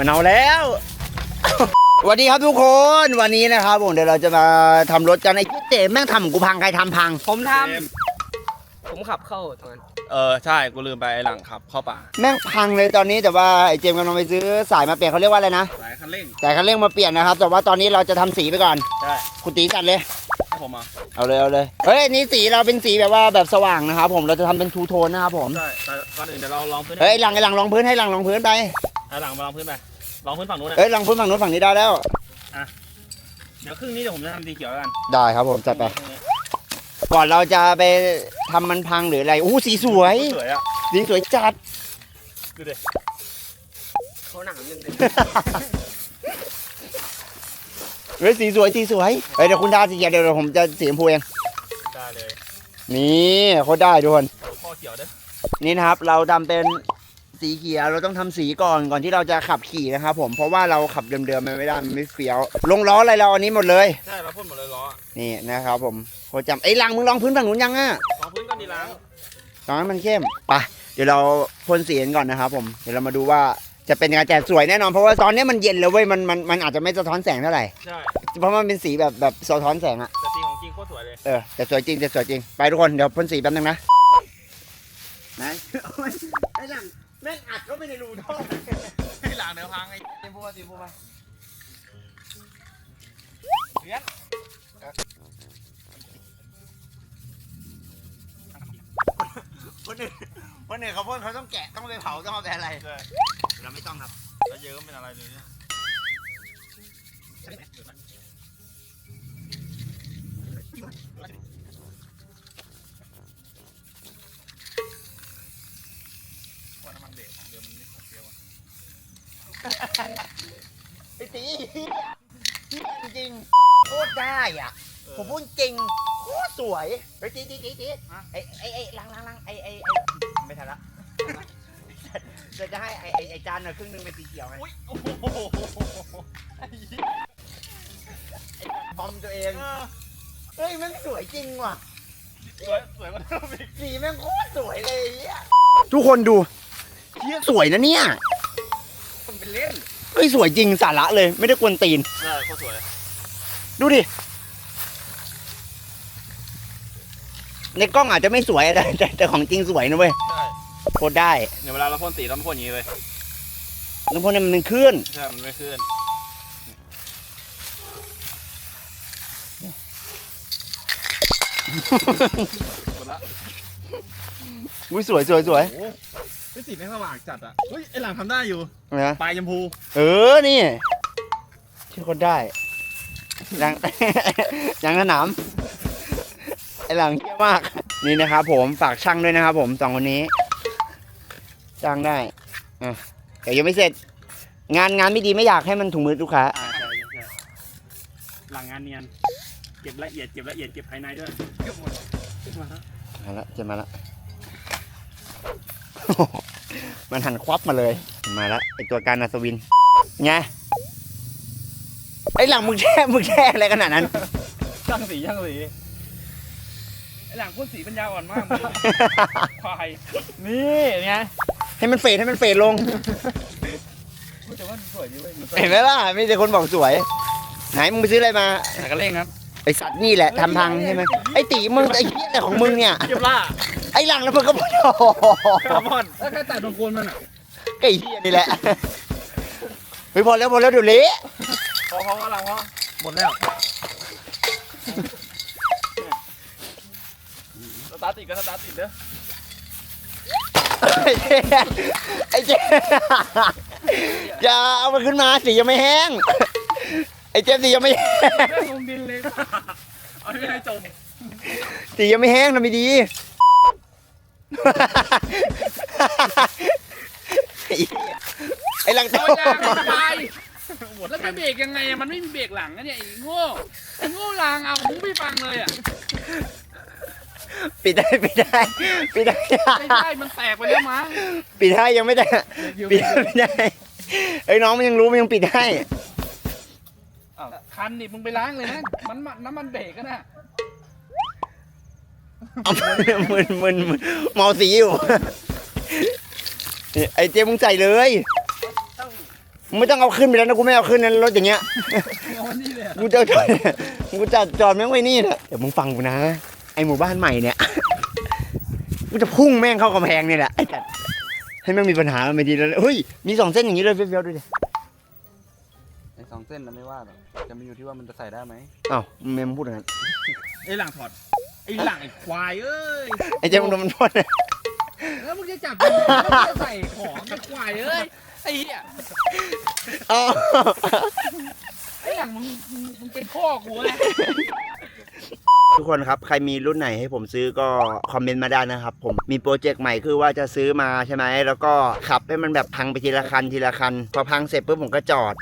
มันเอาแล้วสวัสดีครับทุกคนวันนี้นะครับผมเดี๋ยวเราจะมาทำรถกันไอ้เจ๊แม่งทำของกูพังใครทำพัง ผมทำผมขับเข้าตอนนั้นเออใช่กูลืมไปหลังขับเข้าป่าแม่งพังเลยตอนนี้แต่ว่าไอ้เจมส์กำลังไปซื้อสายมาเปลี่ยนเขาเรียกว่าอะไรนะสายคันเร่งสายคันเร่งมาเปลี่ยนนะครับ แต่ว่าตอนนี้เราจะทำสีไปก่อนใช่คุณตีจัดเลย ให้ผมมาเอาเลยเอาเลยเฮ้ยอันนี้สีเราเป็นสีแบบว่าแบบสว่างนะครับผมเราจะทำเป็นทูโทนนะครับผมใช่แต่ก่อนอื่นเดี๋ยวเราลองพื้นเฮ้ยหลังไอ้หลังรองพื้นให้หลังรองพื้นไปให้หลังมาลองพื้นไป ลองพื้นฝั่งนู้นนะเฮ้ยหลังพื้นฝั่งนู้นฝั่งนี้ได้แล้ว เดี๋ยวครึ่งนี้เดี๋ยวผมจะทำสีเขียวแล้วกันได้ครับผมจัดไปก่อนเราจะไปทำมันพังหรืออะไรอู้สีสวย สวยอะ สีสวยจัด ดูดิ เขาหนังนึงเลยเฮ้ยสีสวยสีสวยเฮ้ยเดี๋ยวคุณทาสีเขียวเดี๋ยวผมจะสีชมพูเอง ได้เลยนี่โคตรได้ทุกคน ข้อเขียวเด้อนี่นะครับ เราทำเป็น สีเขียวเราต้องทำสีก่อนก่อนที่เราจะขับขี่นะครับผมเพราะว่าเราขับเดิมๆมันไม่ได้มันไม่เฟี้ยว ลงล้ออะไรเราอันนี้หมดเลยใช่เราพ่นหมดเลยล้อนี่นะครับผมโคตรจำไอ้ยลังมึงลองพื้นฝั่งนู้นยังอะลองพื้นก่อนดีล้างตอนนั้นมันเข้มไปเดี๋ยวเราพ่นสีกันก่อนนะครับผมเดี๋ยวเรามาดูว่าจะเป็นยังไงแต่สวยแน่นอนเพราะว่าตอนนี้มันเย็นแล้วเว้ยมันมันมันอาจจะไม่สะท้อนแสงเท่าไหร่ใช่เพราะมันเป็นสีแบบแบบสะท้อนแสงอะแต่สีของจริงโคตรสวยเลยเออแต่สวยจริงแต่สวยจริงไปทุกคนเดี๋ยวพ่นสีแป๊บนึงนะไหนไอ้หลัง แม่งอัดก็ไม่ในรูท่อให้หลังเดี๋ยวพังไอ้สีพูมาสีพูมาเลี้ยนคนอื่นคนอื่นเขาพ่นเขาต้องแกะต้องไปเผาต้องเอาไปอะไรใช่เราไม่ต้องครับแล้วเยอะก็เป็นอะไรเลยเนี่ย ไอ้ตีจริงโคตรได้อะ ผมพูดจริงโคตรสวยไอ้ตีตีตีตีไอ้ไอ้ไอ้ล้างล้างล้างไอ้ไอ้ไอ้ไม่ทันละจะจะให้ไอ้ไอ้ไอ้จานหน่อยครึ่งหนึงเป็นสีเขียวไงอุ้ยโอ้โหไอ้เหี้ยบอมตัวเองเฮ้ยแม่งสวยจริงว่ะสวยสวยกว่าเดิมอีกสีแม่งโคตรสวยเลยเฮียทุกคนดูเฮียสวยนะเนี่ยผม เป็นเล่นเฮ้ยสวยจริงสาระเลย ไม่ได้กวนตีนใช่โคตรสวยดูดิ ในกล้องอาจจะไม่สวยแต่แต่แต่ของจริงสวยนะเว้ยใช่โคตรได้เนี่ยเวลาเราพ่นสีเราไม่พ่นอย่างนี้เลยแล้วพวกนี้มันเป็นคลื่นใช่มันไม่ขึ้นหมดละอุ้ยสวยสวยสวยโอ้โห เฮ้ยสีแม่งสว่างจัดอะเฮ้ยไอหลังทำได้อยู่นะปลายชมพูเออนี่ชื่อคนได้ยังยังสนามไอหลังเยี่ยมากนี่นะครับผมฝากช่างด้วยนะครับผมสองคนนี้จ้างได้อะแต่ยังไม่เสร็จ งานงานไม่ดีไม่อยากให้มันถุงมือลูกค้าอ่าใช่ใช่หลังงานเนียน เก็บละเอียดเก็บละเอียดเก็บภายในด้วยเก็บหมดมาแล้ว มาละจะมาละ มันหันควับมาเลย มาละไอตัวการอัศวิน ไง ไอหลังมึงแช่มึงแช่อะไรขนาดนั้น ช่างสีช่างสีไอหลังพ่นสีปัญญาอ่อนมากมึงควายนี่ไงให้มันเฟดให้มันเฟดลง แต่ว่าสวยดีเว้ยมันเห็นไหมล่ะมีแต่คนบอกสวย ไหนมึงไปซื้ออะไรมาหากระเร่งครับไอสัตว์นี่แหละทำพังใช่ไหมไอตีมึงไอเหี้ยแต่ของมึงเนี่ยเก็บล่า ไอหลังแล้วมึงก็บอกโอ้โหคาร์บอนแล้วก็ตัดตรงโคนมันอะไอเหี้ยนี่แหละเฮ้ยพอแล้วพอแล้วเดี๋ยวเละพอพอพอหลังพอหมดแล้วสตาร์ทติดก็สตาร์ทติดเด้อไอ้เจ๊ไอ้เจ๊อย่าเอามันขึ้นมาสียังไม่แห้ง ไอ้เจ๊สียังไม่แห้งแม่งลงดินเลยเอาไม่ให้จมสียังไม่แห้งทำไม่ดี ไอ้หลังโตเอายางสบายแล้วจะเบรกยังไงอะมันไม่มีเบรกหลังอะเนี่ยไอ้โง่ไอ้โง่ลางเอาหูไม่ฟังเลยอะปิดได้ปิดได้ปิดได้ไม่ได้มันแตกไปแล้วมั้งปิดได้ยังไม่ได้ปิดได้ไม่ได้ไอ้ยน้องมันยังรู้มันยังปิดได้อ้าวคันนี่มึงไปล้างเลยนะมันมันน้ำมันเบรกก็นะ เอามึนมึนมึนเมาสีอยู่นี่ไอ้เจ๊มึงใส่เลยมึงไม่ต้องเอาขึ้นไปแล้วนะกูไม่เอาขึ้นนะรถอย่างเงี้ยเอาวันนี้เลยอะกูจะจอดกูจะจอดแม่งไว้นี่นะเดี๋ยวมึงฟังกูนะ ไอหมู่บ้านใหม่เนี่ยกูจะพุ่งแม่งเข้ากำแพงนี่แหละไอ้จัดให้แม่งมีปัญหาไม่ดีแล้วเฮ้ยมีสองเส้นอย่างนี้เลยเฟี้ยวๆด้วยดิไอ้สองเส้นนั้นไม่ว่าหรอกจะมีอยู่ที่ว่ามันจะใส่ได้ไหมอ้าวเมมพูดอย่างนั้นไอ้หลังถอดไอ้หลังไอ้ควายเอ้ยไอ้เจ้ามึงโดนมันพ่นแล้วมึงจะจับยังไงแล้วมึงจะใส่ของไอ้ควายเอ้ยไอ้เหี้ยอ๋อไอ้หลังมึงมึงมึงเป็นพ่อกูเลยทุกคนครับ ใครมีรุ่นไหนให้ผมซื้อก็คอมเมนต์มาได้นะครับ ผมมีโปรเจกต์ใหม่คือว่าจะซื้อมาใช่ไหมแล้วก็ขับให้มันแบบพังไปทีละคันทีละคัน พอพังเสร็จปุ๊บผมก็จอด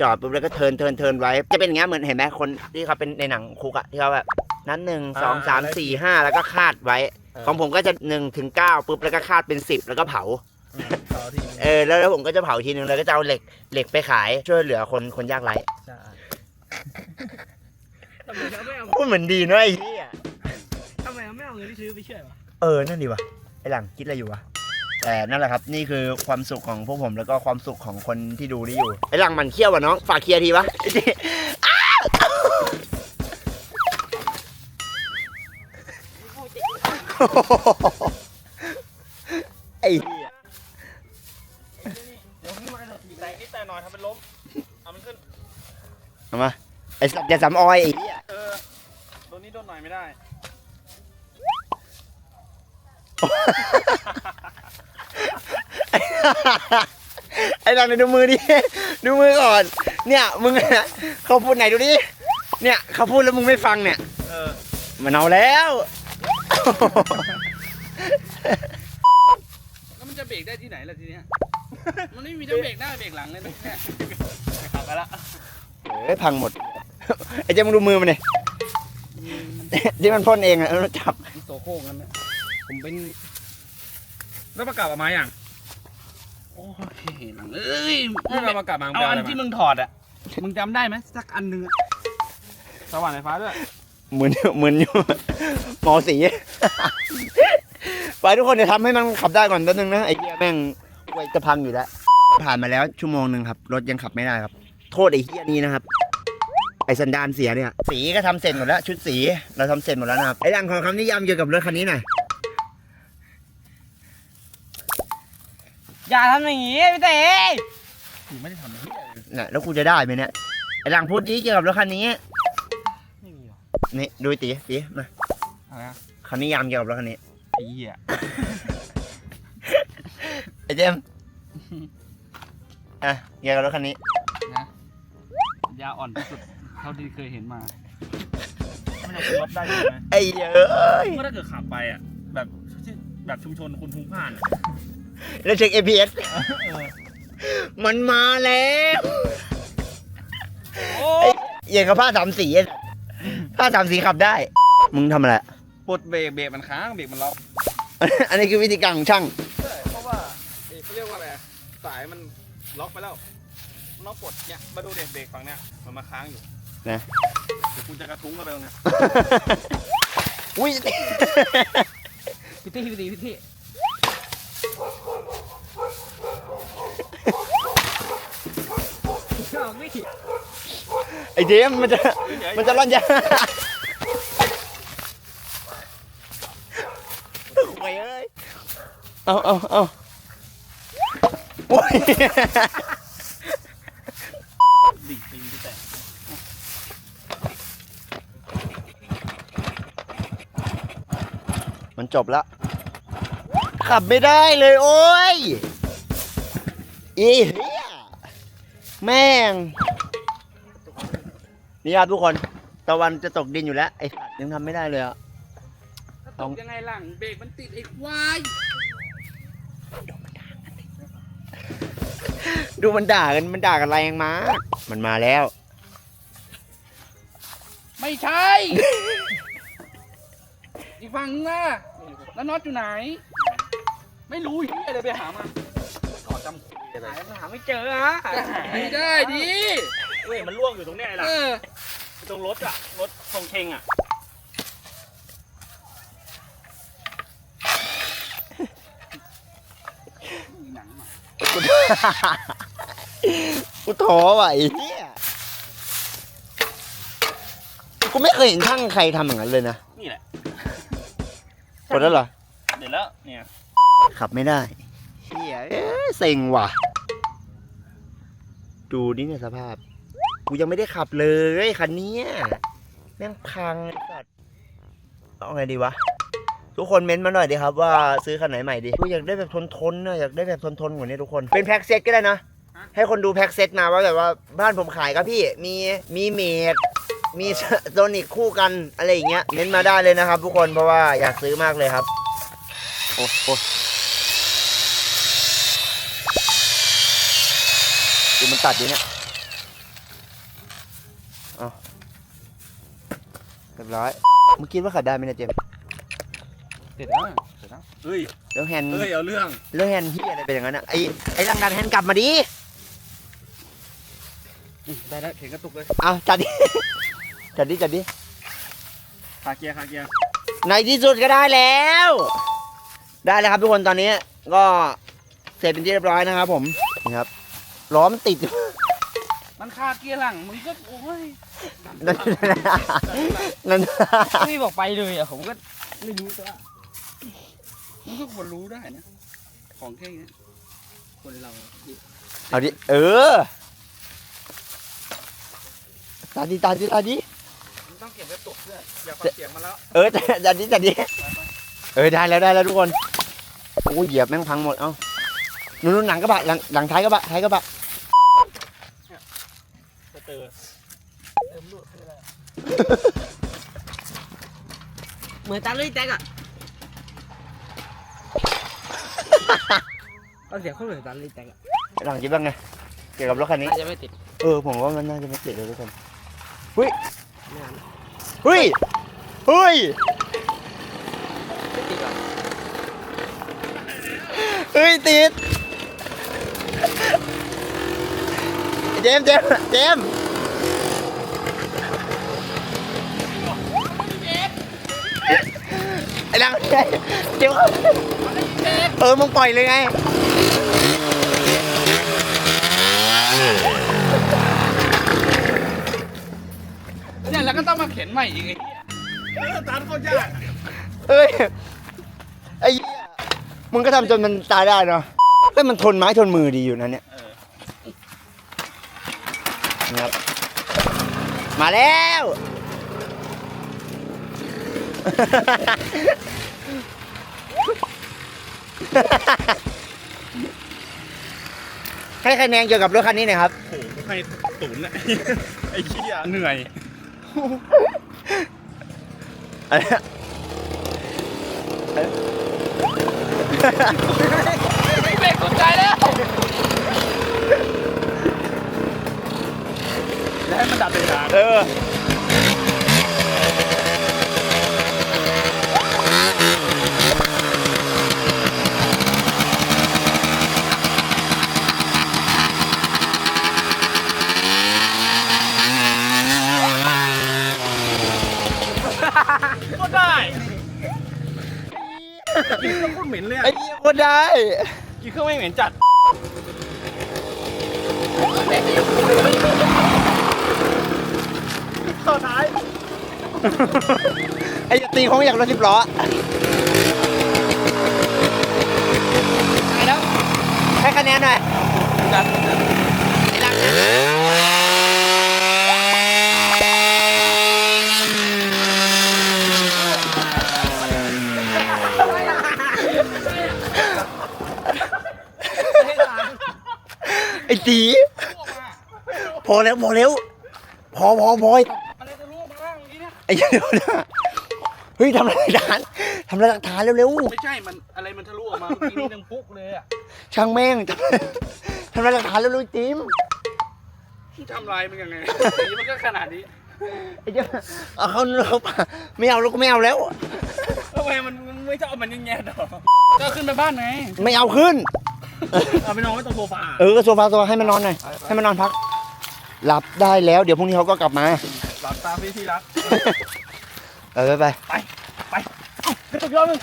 จอดปุ๊บแล้วก็เทิร์นเทิร์นเทิร์นไว้ จะเป็นอย่างเงี้ยเหมือนเห็นไหมคนที่เขาเป็นในหนังคุกอะที่เขาแบบ นั้นหนึ่งสองสามสี่ห้าแล้วก็คาดไว้ ของผมก็จะหนึ่งถึงเก้าปุ๊บแล้วก็คาดเป็นสิบแล้วก็เผาต่อทีเออแล้วแล้วผมก็จะเผาทีนึงแล้วก็จะเอาเหล็กเหล็กไปขายช่วยเหลือคนคนยากไร้ใช่ทำไมเขาไม่เอาพูดเหมือนดีเนอะไอ้เหี้ยทำไมเขาไม่เอาเงินที่ซื้อไปช่วยวะเออนั่นดีวะไอหลังคิดอะไรอยู่วะแต่นั่นแหละครับนี่คือความสุขของพวกผมแล้วก็ความสุขของคนที่ดูนี่อยู่ไอหลังมันเคี้ยววะน้องฝากเคลียร์ทีวะ ไอ้เดี๋ยวขึ้นมาเถอะแต่นิดแต่หน่อยทำเป็นล้มเอามันขึ้น เอามา ไอสัตว์อย่าสำออยไอ้เหี้ยเออ โดนนี้โดนหน่อยไม่ได้ ไอหลังเนี่ยดูมือดิ ดูมือก่อน เนี่ยมึงอะเขาพูดไหนดูดิ เนี่ยเขาพูดแล้วมึงไม่ฟังเนี่ย เออ มันเอาแล้ว แล้วมันจะเบรกได้ที่ไหนล่ะทีเนี้ย มันไม่มีทั้งเบรกหน้าเบรกหลังเลยนะเนี่ยขับไปละเอ้ยพังหมด ไอ้เจ้ามึงดูมือมันเลยที่มันพ่นเองอะแล้วจับมีโตโค้งกันนะผมเป็นแล้วประกาศออกมาอย่างโอ้ยหลังเอ้ยไม่มาประกาศมาเอาอันที่มึงถอดอะ มึงจำได้ไหมสักอันหนึงอะสว่านไฟฟ้าด้วย เหมือนเหมือนอยู่หมอสีไปทุกคนเดี๋ยวทำให้มันขับได้ก่อนแป๊บนึงนะไอ้เหี้ยแม่งไวยจะพังอยู่แล้ว ผ่านมาแล้วชั่วโมงหนึ่งครับ รถยังขับไม่ได้ครับ โทษไอ้เหี้ยนี้นะครับไอ้สันดานเสียเนี่ย สีก็ทำเสร็จหมดแล้ว ชุดสีเราทำเสร็จหมดแล้วนะครับไอ้ดังขอคำนิยามเกี่ยวกับรถคันนี้หน่อยอย่าทำอย่างนี้พี่เต้กูไม่ได้ทำเหี้ยเลยน่ะแล้วกูจะได้ไหมเนี่ยไอ้ดังพูดดีเกี่ยวกับรถคันนี้ไม่มีหรอ นี่ดูตีตีมาอะไรนะคำนิยามเกี่ยวกับรถคันนี้ไอ้เหี้ยไอ้เจมส์อะเกี่ยวกับรถคันนี้ นะยาอ่อนที่สุดเท่าที่เคยเห็นมามันจะขึ้นรถได้ใช่ไหมไอ้เย้ยเมื่อถ้าเกิดขับไปอะ แบบที่แบบชุมชนคุณทุ่งผ่านอะแล้วเช็ค APS เออมันมาแล้วโอ้ไอ้อย่างกับผ้าสามสีอะ ผ้าสามสีขับได้ มึงทำอะไร ปลดเบรกเบรกมันค้างเบรกมันล็อกอันนี้คือวิธีการของช่าง ใช่เพราะว่าเอ๊ะเขาเรียกว่าอะไรอะสายมันล็อกไปแล้วมันต้องปลดเนี่ยมาดูเด็กเบรกฝั่งเนี้ยมันมาค้างอยู่นะ เดี๋ยวกูจะกระทุ้งเข้าไปตรงเนี้ยอุ้ย พี่เต้พี่เต้พี่เต้ออกไม่ผิด ไอ้เจมส์มันจะมันจะร่อนยาโอ้ยเอ้ยเอาเอาเอาโอ้ยดิ่งตีนที่แตกมันจบแล้วขับไม่ได้เลยโอ้ยอีเหี้ยแม่ง นี่ครับทุกคนตะวันจะตกดินอยู่แล้ว ไอ้สัตว์ยังทำไม่ได้เลยอะ ถ้าตกยังไงหลังเบรกมันติดไอ้ควายดูมันด่ากันมันด่ากันแรงมากมันมาแล้ว ไม่ใช่ อีกฝั่งนึงนะแล้วน็อตอยู่ไหน ไม่รู้เฮียเลยไปหามาขอจำคุยอะไรหาหาไม่เจอฮะจะหาไม่ได้ดิ เว้ยมันล่วงอยู่ตรงเนี้ยไอ้หล่ะเออ ตรงรถอะรถทรงเคงอะมีหนังมากูท้อว่ะไอ้เหี้ยกูไม่เคยเห็นช่างใครทำอย่างนั้นเลยนะนี่แหละหมดแล้วเหรอ เดี๋ยวแล้วเนี่ยขับไม่ได้เฮียเอ้ยเซ็งว่ะ ดูดิเนี่ยสภาพ กูยังไม่ได้ขับเลยคันเนี้ยแม่งพังสัตว์เอาไงดีวะ ทุกคนเม้นต์มาหน่อยดิครับว่าซื้อคันไหนใหม่ดีกูอยากได้แบบทนๆนนะอยากได้แบบทนๆกว่านี้ทุกคน เป็นแพ็กเซตก็ได้นะ ให้คนดูแพ็กเซตมาว่าแบบว่าบ้านผมขายครับพี่ มีมีเมดมีโซนิกคู่กันอะไรอย่างเงี้ยเม้นต์มาได้เลยนะครับ ทุกคนเพราะว่าอยากซื้อมากเลยครับ โอ้โหดูมันตัดดิเนี่ยเอา เรียบร้อยเมื่อกี้ว่าขัดได้ไหมเนี่ยเจมส์เสร็จแล้วเสร็จแล้วเฮ้ยแล้วแฮนด์เฮ้ยเอาเรื่องแล้วแฮนด์ที่อะไรเป็นอย่างนั้นอะไอ้ไอ้รังดันแฮนด์กลับมาดิได้แล้วเข็นกระตุกเลยเอาจัดดิ จัดดิจัดดิคาเกียร์คาเกียร์ในที่สุดก็ได้แล้ว ได้แล้วครับทุกคนตอนนี้ก็เสร็จเป็นที่เรียบร้อยนะครับผมนี่ครับล้อมนติด มันคาเกียร์หลังมึงก็โอ้ยนั่นนั่นพี่บอกไปเลยอะผมก็ไม่รู้ตัวมึงก็ควรรู้ได้นะของแค่นี้คนเราเอาดิเออตาดีตาดีตาดีมึงต้องเก็บกระตุกด้วยออย่าฟังเสียงมันแล้วเออต่จัดดิจัดดิเออได้แล้วได้แล้วทุกคนโอ้ยเหยียบแม่งพังหมดเอ้านู่นหลังกระบะหลังหลังท้ายกระบะท้ายกระบะเตอ เหมือนตาลุยแตกอะเอาเสียงเขาเหมือนตาลุยแตกอะหลังคิดว่าไงเกี่ยวกับรถคันนี้ น่าจะไม่ติดเออผมว่ามันน่าจะไม่ติดเลยทุกคนไม่นานเฮ้ยเฮ้ยไม่ติดหรอกเฮ้ยติดเจมส์เจมส์เจมส์ ไอ้หลังเจมส์เออมึงปล่อยเลยไงเนี่ยแล้วก็ต้องมาเข็นใหม่อีกไอ้เออตานเขายากเอ้ยไอ้เหี้ยมึงก็ทำจนมันตายได้เนาะแต่มันทนไม้ทนมือดีอยู่นะเนี่ยเออนี่ครับมาแล้ว ให้คะแนนเกี่ยวกับรถคันนี้หน่อยครับ โอ้โหให้ศูนย์น่ะไอ้เหี้ยเหนื่อย เบรกสนใจแล้วแล้วให้มันดับเป็นทางเออ ก็ได้กินเครื่องโคตรเหม็นเลยอะไอ้เหี้ยก็ได้ กินเครื่องไม่เหม็นจัด เข้าท้าย ไอ้จะตีของอยากรถสิบล้อไปแล้วให้คะแนนหน่อยไอ้ ไอ้ตีพอแล้วพอแล้วพอพอพออะไรจะรู้มาบ้างเมื่อกี้เนี่ยไอ้เดี๋ยวนะเฮ้ยทำอะไรหลักฐานทำอะไรหลักฐานเร็วไม่ใช่มันอะไรมันทะลุออกมาเมื่อกี้นี่ดังปุ๊กเลยอะๆช่างแม่งทำทำอะไรหลักฐานเร็วๆจิมมึงทำลายมันยังไงอย่างนี้มันก็ขนาดนี้ไอ้เจ้าเอาเขาเราปะไม่เอาแล้วก็ไม่เอาแล้ว ทำไมมันมันไม่ชอบมันแง่ๆดอกก็ขึ้นไปบ้านไงไม่เอาขึ้น เอาไปนอนไว้ตรงโซฟา เออโซฟาโซฟาให้มันนอนหน่อยให้มันนอนพัก หลับได้แล้ว เดี๋ยวพรุ่งนี้เขาก็กลับมา หลับตาพี่ที่รัก เออไปไปกระตุกยอดนึง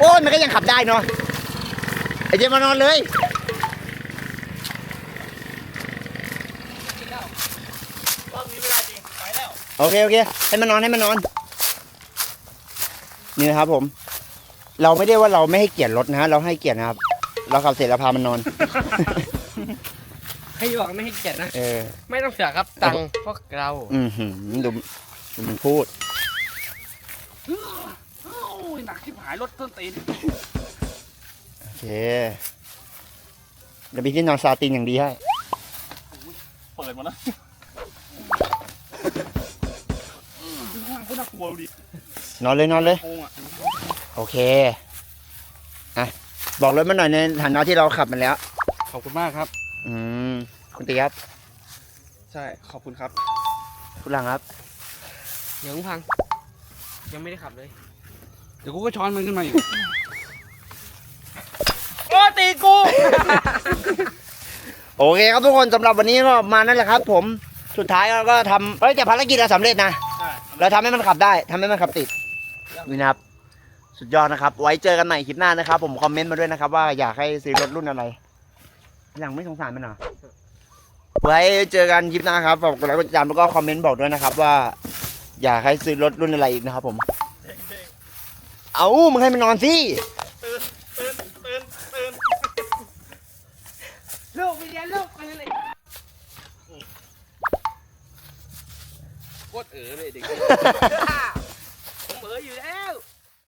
โอ้ยมันก็ยังขับได้เนาะไอเจมมานอนเลยรอบนี้ไม่ได้จริง ไปแล้ว โอเคโอเคให้มันนอนให้มันนอน นี่นะครับผม เราไม่ได้ว่าเราไม่ให้เกียรติรถนะฮะเราให้เกียรตินะครับ เราขับเสร็จเราพามันนอน ให้บอกไม่ให้เกียรตินะ เออ ไม่ต้องเสียครับตังค์พวกเราอืมหืมดูดูมันพูด โอ้ยหนักชิบหายรถต้นตีนโอเคเดี๋ยวมีที่นอนซาตินอย่างดีให้ เปิดมาแล้วข้างโคตรน่ากลัวดูดินอนเลยนอนเลย โกงอะ โอเคอะบอกรถมาหน่อยในฐานะที่เราขับมันแล้ว ขอบคุณมากครับ อืมคุณตีครับใช่ขอบคุณครับ คุณหลังครับ เดี๋ยวมึงพัง ยังไม่ได้ขับเลย เดี๋ยวกูก็ช้อนมันขึ้นมาอีกโอ้ตีกู โอเคครับทุกคนสำหรับวันนี้ก็มานั่นแหละครับ ผมสุดท้ายเราก็ทำเอ้ยแต่ภารกิจเราสำเร็จนะใช่เราทำให้มันขับได้ทำให้มันขับติดนี่นะครับ สุดยอดนะครับ ไว้เจอกันใหม่คลิปหน้านะครับ ผมคอมเมนต์มาด้วยนะครับ ว่าอยากให้ซื้อรถรุ่นอะไรหลังไม่สงสารมันเหรอ ไว้เจอกันคลิปหน้าครับฝากกดไลค์กดติดตามแล้วก็คอมเมนต์บอกด้วยนะครับ ว่า อยากให้ซื้อรถรุ่นอะไรอีกนะครับ ผม เอามึงให้มันนอนสิลูกไปเรียนลูกไปเลยโคตรเอ๋อเลยเด็ก